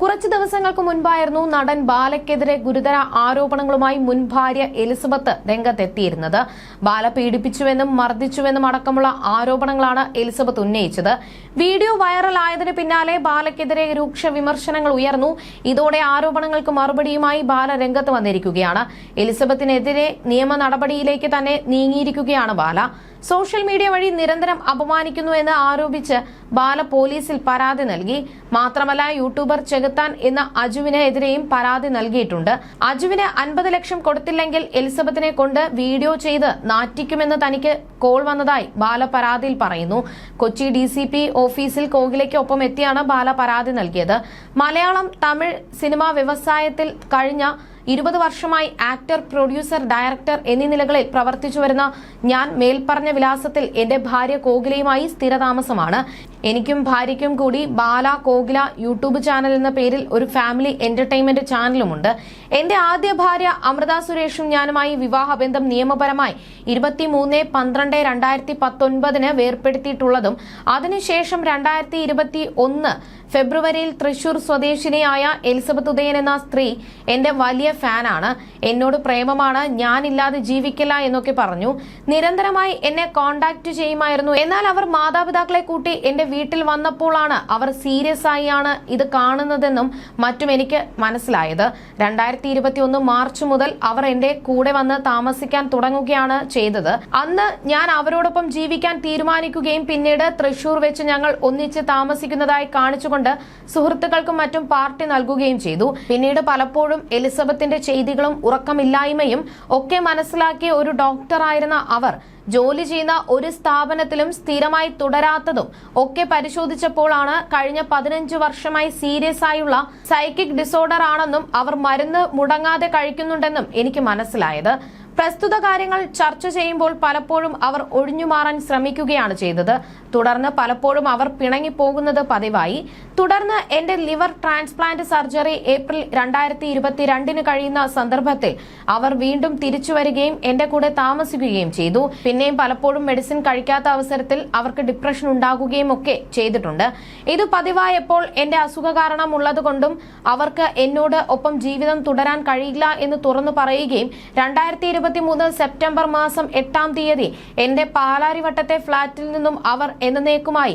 കുറച്ച് ദിവസങ്ങൾക്ക് മുൻപായിരുന്നു നടൻ ബാലയ്ക്കെതിരെ ഗുരുതര ആരോപണങ്ങളുമായി മുൻ ഭാര്യ എലിസബത്ത് രംഗത്തെത്തിയിരുന്നത്. ബാല പീഡിപ്പിച്ചുവെന്നും മർദ്ദിച്ചുവെന്നും അടക്കമുള്ള ആരോപണങ്ങളാണ് എലിസബത്ത് ഉന്നയിച്ചത്. വീഡിയോ വൈറലായതിന് പിന്നാലെ ബാലയ്ക്കെതിരെ രൂക്ഷ വിമർശനങ്ങൾ ഉയർന്നു. ഇതോടെ ആരോപണങ്ങൾക്ക് മറുപടിയുമായി ബാല രംഗത്ത് വന്നിരിക്കുകയാണ്. എലിസബത്തിനെതിരെ നിയമ നടപടിയിലേക്ക് തന്നെ നീങ്ങിയിരിക്കുകയാണ് ബാല. സോഷ്യൽ മീഡിയ വഴി നിരന്തരം അപമാനിക്കുന്നു എന്ന് ആരോപിച്ച് ബാല പോലീസിൽ പരാതി നൽകി. മാത്രമല്ല യൂട്യൂബർ ചെകുത്താൻ എന്ന അജുവിന് എതിരെയും പരാതി നൽകിയിട്ടുണ്ട്. അജുവിന് അൻപത് ലക്ഷം കൊടുത്തില്ലെങ്കിൽ എലിസബത്തിനെ കൊണ്ട് വീഡിയോ ചെയ്ത് നാറ്റിക്കുമെന്ന് തനിക്ക് കോൾ വന്നതായി ബാല പരാതിയിൽ പറയുന്നു. കൊച്ചി ഡി സി പി ഓഫീസിൽ കോകിലയ്ക്കൊപ്പം എത്തിയാണ് ബാല പരാതി നൽകിയത്. മലയാളം തമിഴ് സിനിമാ വ്യവസായത്തിൽ കഴിഞ്ഞ ഇരുപത് വർഷമായി ആക്ടർ പ്രൊഡ്യൂസർ ഡയറക്ടർ എന്നീ നിലകളിൽ പ്രവർത്തിച്ചു വരുന്ന ഞാൻ മേൽപ്പറഞ്ഞ വിലാസത്തിൽ എന്റെ ഭാര്യ കോകിലയുമായി സ്ഥിരതാമസമാണ്. എനിക്കും ഭാര്യയ്ക്കും കൂടി ബാല കോകില യൂട്യൂബ് ചാനൽ എന്ന പേരിൽ ഒരു ഫാമിലി എന്റർടൈൻമെന്റ് ചാനലുമുണ്ട്. എന്റെ ആദ്യ ഭാര്യ അമൃത സുരേഷും ഞാനുമായി വിവാഹബന്ധം നിയമപരമായി ഇരുപത്തിമൂന്ന് പന്ത്രണ്ട് രണ്ടായിരത്തി പത്തൊൻപതിന് വേർപ്പെടുത്തിയിട്ടുള്ളതും അതിനുശേഷം രണ്ടായിരത്തി ഇരുപത്തി ഒന്ന് ഫെബ്രുവരിയിൽ തൃശൂർ സ്വദേശിനിയായ എലിസബത്ത് ഉദയൻ എന്ന സ്ത്രീ എന്റെ വലിയ ഫാനാണ്. എന്നോട് പ്രേമമാണ് ഞാനില്ലാതെ ജീവിക്കില്ല എന്നൊക്കെ പറഞ്ഞു. നിരന്തരമായി എന്നെ കോണ്ടാക്ട് ചെയ്യുമായിരുന്നു. എന്നാൽ അവർ മാതാപിതാക്കളെ കൂട്ടി എന്റെ വീട്ടിൽ വന്നപ്പോഴാണ് അവർ സീരിയസ് ആയിയാണ് ഇത് കാണുന്നതെന്നും മറ്റും എനിക്ക് മനസ്സിലായത്. രണ്ടായിരത്തി ഇരുപത്തി ഒന്ന് മാർച്ച് മുതൽ അവർ എന്റെ കൂടെ വന്ന് താമസിക്കാൻ തുടങ്ങുകയാണ് ചെയ്തത്. അന്ന് ഞാൻ അവരോടൊപ്പം ജീവിക്കാൻ തീരുമാനിക്കുകയും പിന്നീട് തൃശൂർ വെച്ച് ഞങ്ങൾ ഒന്നിച്ച് താമസിക്കുന്നതായി കാണിച്ചുകൊണ്ട് സുഹൃത്തുക്കൾക്കും മറ്റും പാർട്ടി നൽകുകയും ചെയ്തു. പിന്നീട് പലപ്പോഴും എലിസബത്തിന്റെ ചെയ്തികളും ഉറക്കമില്ലായ്മയും ഒക്കെ മനസ്സിലാക്കിയ ഒരു ഡോക്ടറായിരുന്ന അവർ ജോലി ചെയ്യുന്ന ഒരു സ്ഥാപനത്തിലും സ്ഥിരമായി തുടരാത്തതും ഒക്കെ പരിശോധിച്ചപ്പോഴാണ് കഴിഞ്ഞ പതിനഞ്ച് വർഷമായി സീരിയസ് ആയുള്ള സൈക്കിക് ഡിസോർഡർ ആണെന്നും അവർ മരുന്ന് മുടങ്ങാതെ കഴിക്കുന്നുണ്ടെന്നും എനിക്ക് മനസ്സിലായത്. പ്രസ്തുത കാര്യങ്ങൾ ചർച്ച ചെയ്യുമ്പോൾ പലപ്പോഴും അവർ ഒഴിഞ്ഞുമാറാൻ ശ്രമിക്കുകയാണ് ചെയ്തത്. തുടർന്ന് പലപ്പോഴും അവർ പിണങ്ങിപ്പോകുന്നത് പതിവായി. തുടർന്ന് എന്റെ ലിവർ ട്രാൻസ്പ്ലാന്റ് സർജറി ഏപ്രിൽ രണ്ടായിരത്തി ഇരുപത്തിരണ്ടിന് കഴിയുന്ന സന്ദർഭത്തിൽ അവർ വീണ്ടും തിരിച്ചു വരികയും എന്റെ കൂടെ താമസിക്കുകയും ചെയ്തു. പിന്നെയും പലപ്പോഴും മെഡിസിൻ കഴിക്കാത്ത അവസരത്തിൽ അവർക്ക് ഡിപ്രഷൻ ഉണ്ടാകുകയും ഒക്കെ ചെയ്തിട്ടുണ്ട്. ഇത് പതിവായപ്പോൾ എന്റെ അസുഖ കാരണം ഉള്ളതുകൊണ്ടും അവർക്ക് എന്നോട് ഒപ്പം ജീവിതം തുടരാൻ കഴിയില്ല എന്ന് തുറന്നു പറയുകയും രണ്ടായിരത്തി ഇരുപത്തിമൂന്ന് സെപ്റ്റംബർ മാസം എട്ടാം തീയതി എന്റെ പാലാരിവട്ടത്തെ ഫ്ളാറ്റിൽ നിന്നും അവർ എന്നേക്കുമായി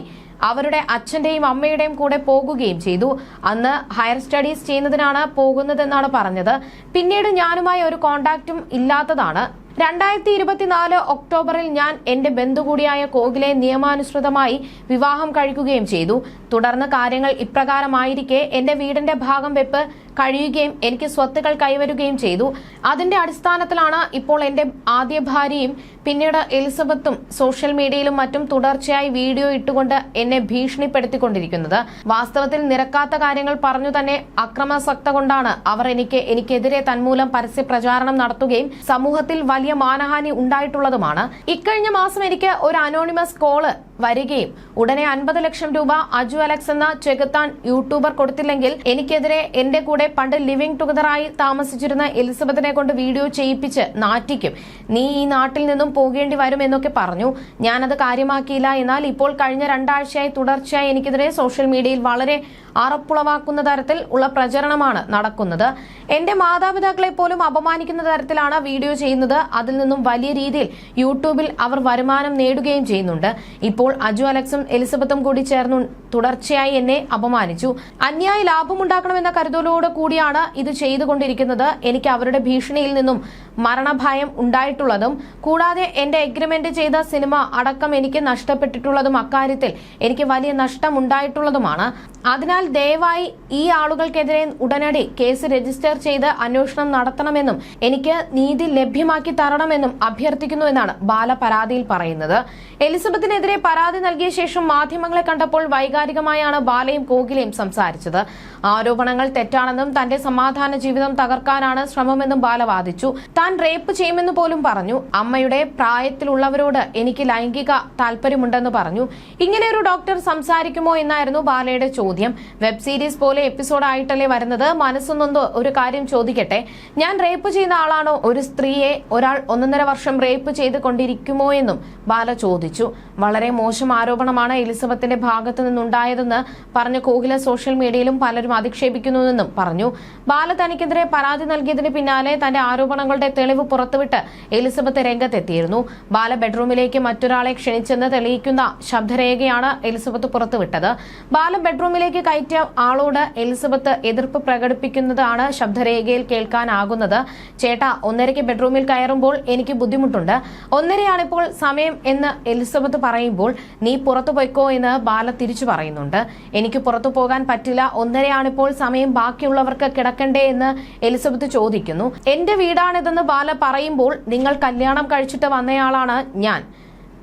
അവരുടെ അച്ഛന്റെയും അമ്മയുടെയും കൂടെ പോകുകയും ചെയ്തു. അന്ന് ഹയർ സ്റ്റഡീസ് ചെയ്യുന്നതിനാണ് പോകുന്നതെന്നാണ് പറഞ്ഞത്. പിന്നീട് ഞാനുമായി ഒരു കോണ്ടാക്റ്റും ഇല്ലാത്തതാണ്. രണ്ടായിരത്തി ഇരുപത്തിനാല് ഒക്ടോബറിൽ ഞാൻ എന്റെ ബന്ധു കൂടിയായ കോകിലെ നിയമാനുസൃതമായി വിവാഹം കഴിക്കുകയും ചെയ്തു. തുടർന്ന് കാര്യങ്ങൾ ഇപ്രകാരമായിരിക്കെ എന്റെ വീടിന്റെ ഭാഗം വെപ്പ് കഴിയുകയും എനിക്ക് സ്വത്തുക്കൾ കൈവരുകയും ചെയ്തു. അതിന്റെ അടിസ്ഥാനത്തിലാണ് ഇപ്പോൾ എന്റെ ആദ്യ ഭാര്യയും പിന്നീട് എലിസബത്തും സോഷ്യൽ മീഡിയയിലും മറ്റും തുടർച്ചയായി വീഡിയോ ഇട്ടുകൊണ്ട് എന്നെ ഭീഷണിപ്പെടുത്തിക്കൊണ്ടിരിക്കുന്നത്. വാസ്തവത്തിൽ നിരക്കാത്ത കാര്യങ്ങൾ പറഞ്ഞു തന്നെ അക്രമാസക്ത കൊണ്ടാണ് അവർ എനിക്ക് എനിക്കെതിരെ തന്മൂലം പരസ്യ പ്രചാരണം നടത്തുകയും സമൂഹത്തിൽ വലിയ മാനഹാനി ഉണ്ടായിട്ടുള്ളതുമാണ്. ഇക്കഴിഞ്ഞ മാസം എനിക്ക് ഒരു അനോണിമസ് കോൾ വരികയും. ഉടനെ അൻപത് ലക്ഷം രൂപ അജു അലക്സ് എന്ന ചെകുത്താൻ യൂട്യൂബർ കൊടുത്തില്ലെങ്കിൽ എനിക്കെതിരെ എന്റെ കൂടെ പണ്ട് ലിവിംഗ് ടുഗദറായി താമസിച്ചിരുന്ന എലിസബത്തിനെ കൊണ്ട് വീഡിയോ ചെയ്യിപ്പിച്ച് നാറ്റിക്കും. നീ ഈ നാട്ടിൽ നിന്നും പോകേണ്ടി വരും എന്നൊക്കെ പറഞ്ഞു. ഞാനത് കാര്യമാക്കിയില്ല. എന്നാൽ ഇപ്പോൾ കഴിഞ്ഞ രണ്ടാഴ്ചയായി തുടർച്ചയായി എനിക്കെതിരെ സോഷ്യൽ മീഡിയയിൽ വളരെ അറപ്പുളവാക്കുന്ന തരത്തിൽ ഉള്ള പ്രചരണമാണ് നടക്കുന്നത്. എന്റെ മാതാപിതാക്കളെ പോലും അപമാനിക്കുന്ന തരത്തിലാണ് വീഡിയോ ചെയ്യുന്നത്. അതിൽ നിന്നും വലിയ രീതിയിൽ യൂട്യൂബിൽ അവർ വരുമാനം നേടുകയും ചെയ്യുന്നുണ്ട്. ഇപ്പോൾ അജു അലക്സും എലിസബത്തും കൂടി ചേർന്നു തുടർച്ചയായി എന്നെ അപമാനിച്ചു. അന്യായ ലാഭമുണ്ടാക്കണമെന്ന കരുതലോട് കൂടിയാണ് ഇത് ചെയ്തുകൊണ്ടിരിക്കുന്നത്. എനിക്ക് അവരുടെ ഭീഷണിയിൽ നിന്നും മരണഭയം ഉണ്ടായിട്ടുള്ളതും കൂടാതെ എന്റെ എഗ്രിമെന്റ് ചെയ്ത സിനിമ അടക്കം എനിക്ക് നഷ്ടപ്പെട്ടിട്ടുള്ളതും അക്കാര്യത്തിൽ എനിക്ക് വലിയ നഷ്ടം ഉണ്ടായിട്ടുള്ളതുമാണ് അതിനാൽ ദയവായി ഈ ആളുകൾക്കെതിരെ ഉടനടി കേസ് രജിസ്റ്റർ ചെയ്ത് അന്വേഷണം നടത്തണമെന്നും എനിക്ക് നീതി ലഭ്യമാക്കി തരണമെന്നും അഭ്യർത്ഥിക്കുന്നു എന്നാണ് ബാല പരാതിയിൽ പറയുന്നത്. എലിസബത്തിനെതിരെ പരാതി നൽകിയ ശേഷം മാധ്യമങ്ങളെ കണ്ടപ്പോൾ വൈകാരികമായാണ് ബാലയും കോകിലയും സംസാരിച്ചത്. ആരോപണങ്ങൾ തെറ്റാണെന്നും തന്റെ സമാധാന ജീവിതം തകർക്കാനാണ് ശ്രമമെന്നും ബാല വാദിച്ചു. താൻ റേപ്പ് ചെയ്യുമെന്ന് പോലും പറഞ്ഞു. അമ്മയുടെ പ്രായത്തിലുള്ളവരോട് എനിക്ക് ലൈംഗിക താല്പര്യമുണ്ടെന്ന് പറഞ്ഞു. ഇങ്ങനെ ഒരു ഡോക്ടർ സംസാരിക്കുമോ എന്നായിരുന്നു ബാലയുടെ ചോദ്യം. വെബ് സീരീസ് പോലെ എപ്പിസോഡ് ആയിട്ടല്ലേ വരുന്നത്? മനസ്സൊന്നൊന്ന് ഒരു കാര്യം ചോദിക്കട്ടെ. ഞാൻ റേപ്പ് ചെയ്യുന്ന ആളാണോ? ഒരു സ്ത്രീയെ ഒരാൾ ഒന്നൊന്നര വർഷം റേപ്പ് ചെയ്ത് കൊണ്ടിരിക്കുമോ എന്നും ബാല ചോദിച്ചു. വളരെ മോശം ആരോപണമാണ് എലിസബത്തിന്റെ ഭാഗത്തു നിന്നുണ്ടായതെന്ന് പറഞ്ഞ കോഹ്ല സോഷ്യൽ മീഡിയയിലും പലരും അധിക്ഷേപിക്കുന്നുവെന്നും പറഞ്ഞു. ബാല തനിക്കെതിരെ പരാതി നൽകിയതിന് പിന്നാലെ തന്റെ ആരോപണങ്ങളുടെ തെളിവ് പുറത്തുവിട്ട് എലിസബത്ത് രംഗത്തെത്തിയിരുന്നു. ബാല ബെഡ്റൂമിലേക്ക് മറ്റൊരാളെ ക്ഷണിച്ചെന്ന് തെളിയിക്കുന്ന ശബ്ദരേഖയാണ് എലിസബത്ത് പുറത്തുവിട്ടത്. ബാല ബെഡ്റൂമിലേക്ക് കയറ്റിയ ആളോട് എലിസബത്ത് എതിർപ്പ് പ്രകടിപ്പിക്കുന്നതാണ് ശബ്ദരേഖയിൽ കേൾക്കാനാകുന്നത്. ചേട്ട ഒന്നരയ്ക്ക് ബെഡ്റൂമിൽ കയറുമ്പോൾ എനിക്ക് ബുദ്ധിമുട്ടുണ്ട്. ഒന്നരയാണിപ്പോൾ സമയം എന്ന് എലിസബത്ത് പറയുമ്പോൾ നീ പുറത്തു പോയിക്കോ എന്ന് ബാല തിരിച്ചു പറയുന്നുണ്ട്. എനിക്ക് പുറത്തു പോകാൻ പറ്റില്ല. ഒന്നരയാണിപ്പോൾ സമയം ബാക്കിയുള്ളവർക്ക് കിടക്കണ്ടേ എന്ന് എലിസബത്ത് ചോദിക്കുന്നു. എന്റെ വീടാണിതെന്ന് ബാല പറയുമ്പോൾ നിങ്ങൾ കല്യാണം കഴിച്ചിട്ട് വന്നയാളാണ് ഞാൻ.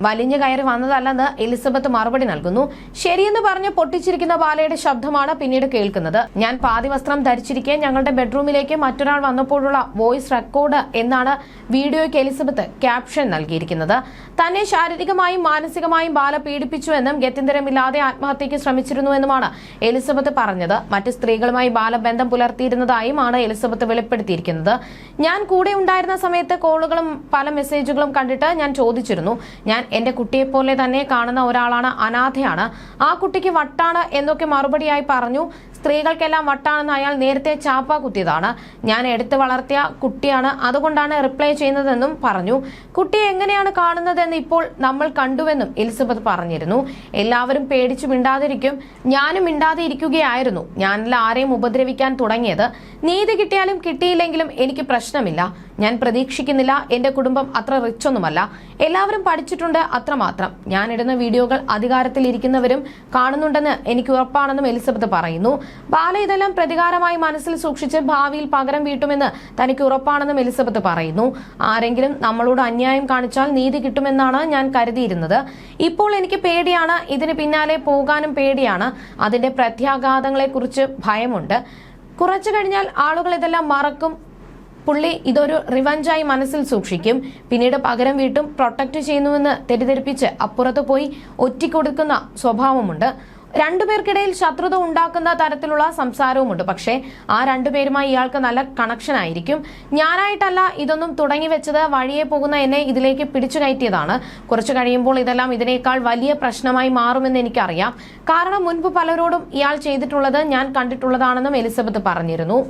വലിഞ്ഞു കയറി വന്നതല്ലെന്ന് എലിസബത്ത് മറുപടി നൽകുന്നു. ശരിയെന്ന് പറഞ്ഞ് പൊട്ടിച്ചിരിക്കുന്ന ബാലയുടെ ശബ്ദമാണ് പിന്നീട് കേൾക്കുന്നത്. ഞാൻ പാതി വസ്ത്രം ധരിച്ചിരിക്കെ ഞങ്ങളുടെ ബെഡ്റൂമിലേക്ക് മറ്റൊരാൾ വന്നപ്പോഴുള്ള വോയിസ് റെക്കോർഡ് എന്നാണ് വീഡിയോയ്ക്ക് എലിസബത്ത് ക്യാപ്ഷൻ നൽകിയിരിക്കുന്നത്. തന്നെ ശാരീരികമായും മാനസികമായും ബാല പീഡിപ്പിച്ചുവെന്നും ഗത്യന്തരമില്ലാതെ ആത്മഹത്യയ്ക്ക് ശ്രമിച്ചിരുന്നുവെന്നുമാണ് എലിസബത്ത് പറഞ്ഞത്. മറ്റ് സ്ത്രീകളുമായി ബാലബന്ധം പുലർത്തിയിരുന്നതായും എലിസബത്ത് വെളിപ്പെടുത്തിയിരിക്കുന്നത്. ഞാൻ കൂടെ ഉണ്ടായിരുന്ന സമയത്ത് കോളുകളും പല മെസ്സേജുകളും കണ്ടിട്ട് ഞാൻ ചോദിച്ചിരുന്നു. ഞാൻ എന്റെ കുട്ടിയെ പോലെ തന്നെ കാണുന്ന ഒരാളാണ് അനാഥയാണ്. ആ കുട്ടിക്ക് വട്ടാണ് എന്നൊക്കെ മറുപടിയായി പറഞ്ഞു. സ്ത്രീകൾക്കെല്ലാം വട്ടാണെന്ന് അയാൾ നേരത്തെ ചാപ്പ കുത്തിയതാണ്. ഞാൻ എടുത്തു വളർത്തിയ കുട്ടിയാണ്. അതുകൊണ്ടാണ് റിപ്ലൈ ചെയ്യുന്നതെന്നും പറഞ്ഞു. കുട്ടിയെ എങ്ങനെയാണ് കാണുന്നതെന്ന് ഇപ്പോൾ നമ്മൾ കണ്ടുവെന്നും എലിസബത്ത് പറഞ്ഞിരുന്നു. എല്ലാവരും പേടിച്ചു മിണ്ടാതിരിക്കും. ഞാനും മിണ്ടാതെ ഇരിക്കുകയായിരുന്നു ഞാനല്ല ആരെയും ഉപദ്രവിക്കാൻ തുടങ്ങിയത്. നീതി കിട്ടിയാലും കിട്ടിയില്ലെങ്കിലും എനിക്ക് പ്രശ്നമില്ല. ഞാൻ പ്രതീക്ഷിക്കുന്നില്ല. എന്റെ കുടുംബം അത്ര റിച്ച് ഒന്നുമല്ല. എല്ലാവരും പഠിച്ചിട്ടുണ്ട് അത്രമാത്രം. ഞാൻ ഇടുന്ന വീഡിയോകൾ അധികാരത്തിൽ ഇരിക്കുന്നവരും കാണുന്നുണ്ടെന്ന് എനിക്ക് ഉറപ്പാണെന്നും എലിസബത്ത് പറയുന്നു. ബാല ഇതെല്ലാം പ്രതികാരമായി മനസ്സിൽ സൂക്ഷിച്ച് ഭാവിയിൽ പകരം വീട്ടുമെന്ന് തനിക്ക് ഉറപ്പാണെന്നും എലിസബത്ത് പറയുന്നു. ആരെങ്കിലും നമ്മളോട് അന്യായം കാണിച്ചാൽ നീതി കിട്ടുമെന്നാണ് ഞാൻ കരുതിയിരുന്നത്. ഇപ്പോൾ എനിക്ക് പേടിയാണ്. ഇതിന് പിന്നാലെ പോകാനും പേടിയാണ്. അതിന്റെ പ്രത്യാഘാതങ്ങളെ കുറിച്ച് ഭയമുണ്ട്. കുറച്ചു കഴിഞ്ഞാൽ ആളുകൾ ഇതെല്ലാം മറക്കും. പുള്ളി ഇതൊരു റിവഞ്ചായി മനസ്സിൽ സൂക്ഷിക്കും. പിന്നീട് പകരം വീട്ടും പ്രൊട്ടക്ട് ചെയ്യുന്നുവെന്ന് തെറ്റിദ്ധരിപ്പിച്ച് അപ്പുറത്ത് പോയി ഒറ്റിക്കൊടുക്കുന്ന സ്വഭാവമുണ്ട്. രണ്ടുപേർക്കിടയിൽ ശത്രുത ഉണ്ടാക്കുന്ന തരത്തിലുള്ള സംസാരവുമുണ്ട്. പക്ഷേ ആ രണ്ടുപേരുമായി ഇയാൾക്ക് നല്ല കണക്ഷൻ ആയിരിക്കും. ഞാനായിട്ടല്ല ഇതൊന്നും തുടങ്ങി വെച്ചത് വഴിയെ പോകുന്ന എന്നെ ഇതിലേക്ക് പിടിച്ചു കയറ്റിയതാണ്. കുറച്ചു കഴിയുമ്പോൾ ഇതെല്ലാം ഇതിനേക്കാൾ വലിയ പ്രശ്നമായി മാറുമെന്ന് എനിക്കറിയാം. കാരണം മുൻപ് പലരോടും ഇയാൾ ചെയ്തിട്ടുള്ളത് ഞാൻ കണ്ടിട്ടുള്ളതാണെന്നും എലിസബത്ത് പറഞ്ഞിരുന്നു.